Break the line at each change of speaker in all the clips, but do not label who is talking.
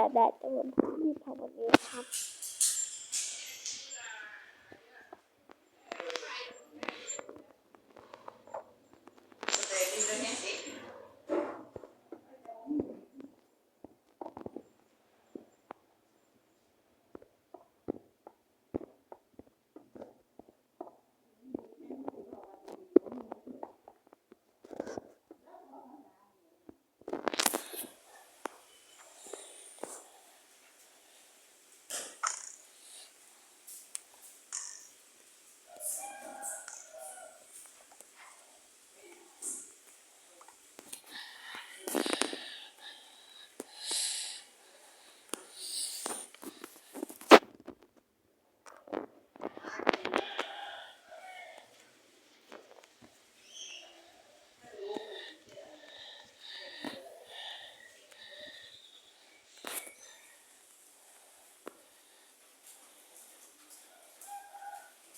แต่แดดจะเหมือนที่ทำวันนี้ครับ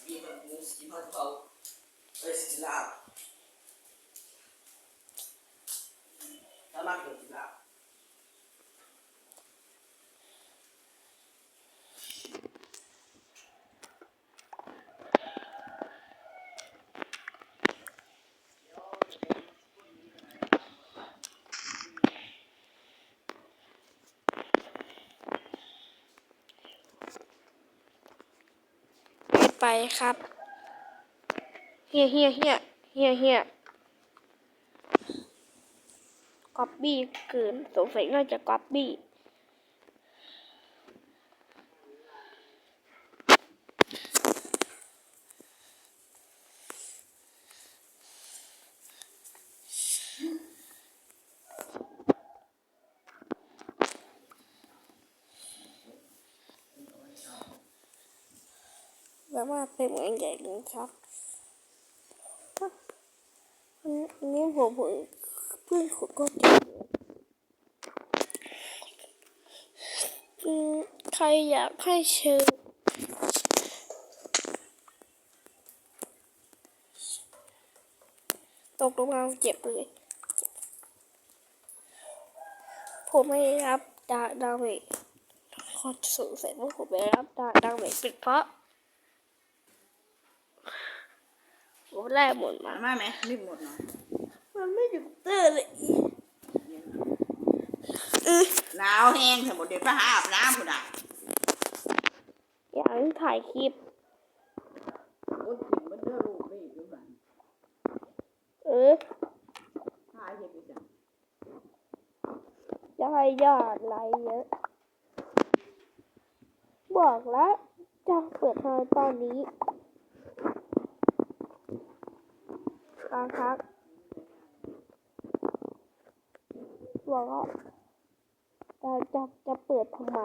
มีมันมูสกินฮอตเขาเอ้ยสลาบถ้ารักเดี๋ยวสลาบ
ไปครับเฮียเฮียเฮียเฮียเฮียก๊อปปี้เกินสงสัยน่าจะก๊อปปี้ แบบว่าเป็นเหมือนใหญ่เลยครับอันนี้ผมเพิ่งเพิ่งขุดก็เจออืมใครอยากให้เชิญตกลงมาเจ็บเลย ผมไม่รับดาดาเมจขอสงสัยว่าผมไม่ได้รับดาดาเมจเป็นเพราะ ผม แลกหมดมา
มา มาไหมรีบหมดเนาะ
มันไม่หยุดเต้นเลยเออ
หนาวแห้งทั้งหมดเดี๋ยวไปหาอาบน้ำพุ่นอะ
อย่างที่ถ่ายคลิป
รถถึงมันเด้อลูกนี่ดูหน่อย
เออ
ถ่ายเห็นไปจัง
จะให้ยอดไลค์เยอะ บอกแล้วจะเปิดทางตอนนี้ ครั้งครับบอกว่าจะจะจะเปิดทำไม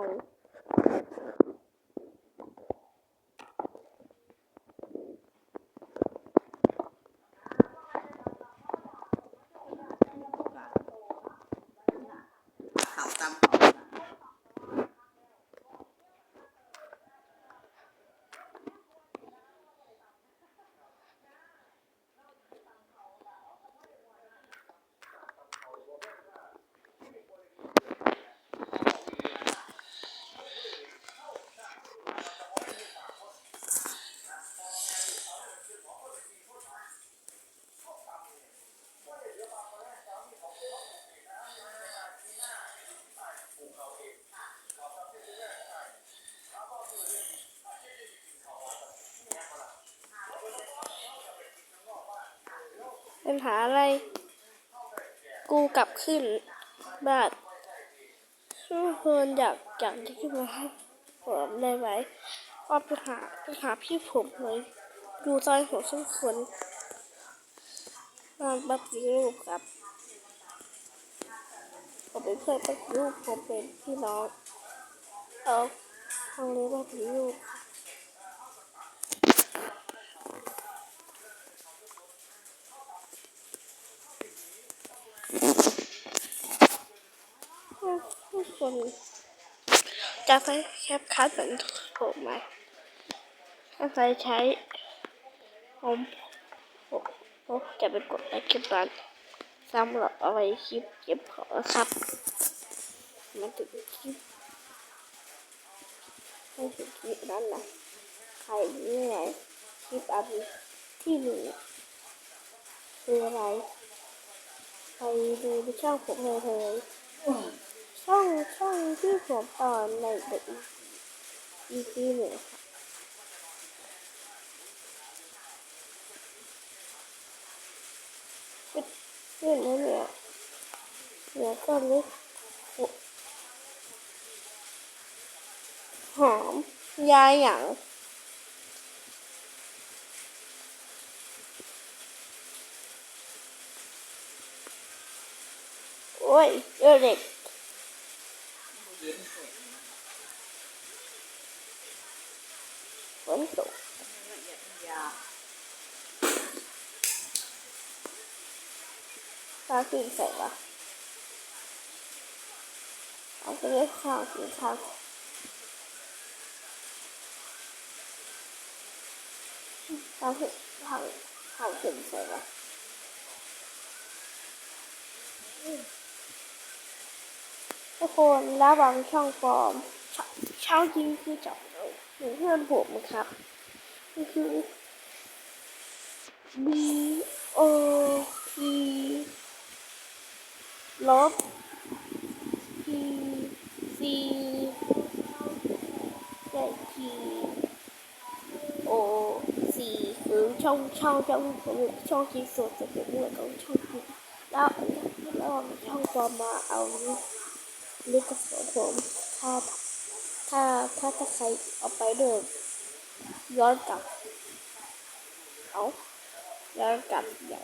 ปัญหาอะไร กูกลับขึ้นบานทุกคนอยากอยากจะขึ้นมาผมได้ไหมว่าไปหาไปหาพี่ผมเลยดูซอยหัวส้มคนนอนบับสีรูปครับผมเป็นเพื่อนบับสีรูปผมเป็นพี่น้องเอาห้องนี้บับสีรูปทุก คนจะใช้แคปคัดเหมือนผมไหมถ้าใครใช้ผมผมจะไปกดไลค์คลิปนั้นสำหรับเอาไว้คลิปเก็บของนะครับมาถึงคลิปมาถึงคลิปนั้นนะใครนี่ไงคลิปอันที่หนึ่งคืออะไรใครดูในช่องผมเลยเลย ช่องช่องที่ผมตอนในเด็กอีพีหนึ่งค่ะขึ้นแล้วเนี่ยเนี่ยก็ลึกหอมยายหยังโอ้ยเด็ก
เย็นสุด
ฝนตกข้าวกินเสร็จแล้วเอาไปเรียกข้าวกินข้าวข้าวข้าวข้าวกินเสร็จแล้ว ทุกคนระวังช่องปลอมชช่องจริงคือจับเหมือนเพื่อนผมครับก็คือ B O E ลบ P C เจ็ด T O C คือช่องช่องช่องผมช่องที่สุดจะเป็นเรื่องของช่องที่แล้วแล้วช่องปลอมมาเอานี้ ลิขสิทธิ์ผมถ้าถ้าถ้าถ้าใครเอาไปเดินย้อนกลับ เอาย้อนกลับอย่าง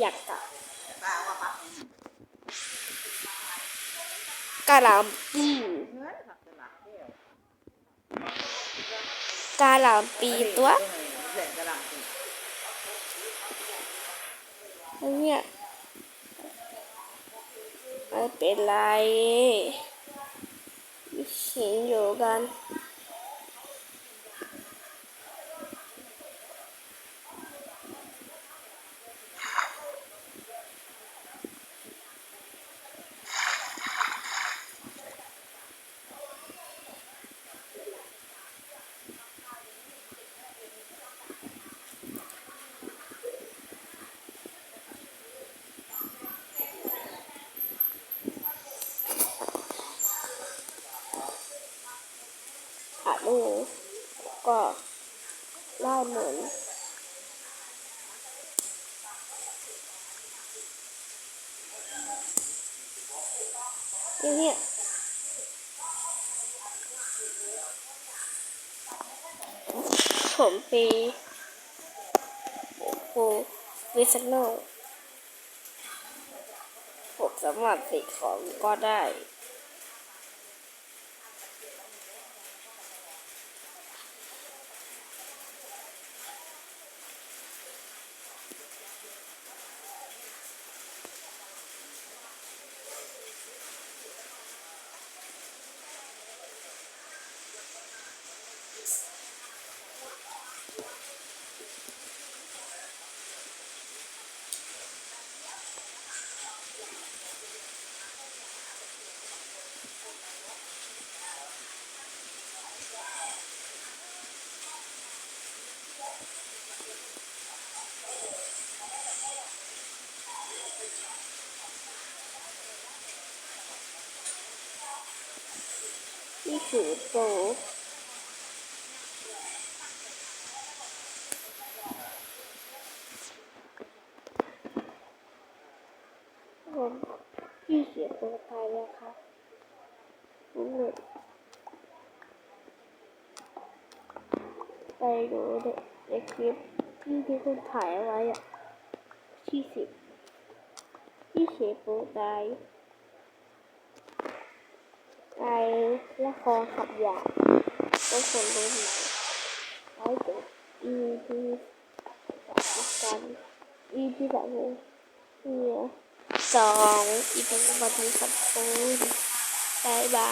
อยา
กกลับ
ๆป้าว่าพักะ
หล่ำปี
กสลัดเที่ยว
กะหล่ำปีตัว
เนี่
ย ไม่เป็นไรเห็นอยู่กัน ขาดมือก็ได้เหมือนอย่างเนี้ยผมปีโอ้วิสโนผมสามารถติดของก็ได้ นี่คือโปรผมพี่เสียตัวตายแล้วครับผมเลยไปดูเด็กในคลิปที่ที่คนถ่ายไว้อะที่สิบที่เสียตัวตาย ไกและคอขับยาต้องคนรู้ไหมไอ้จบ EP สาม EP สามเนี่ยสอง EP สามวันนี้ขอบคุณบายบาย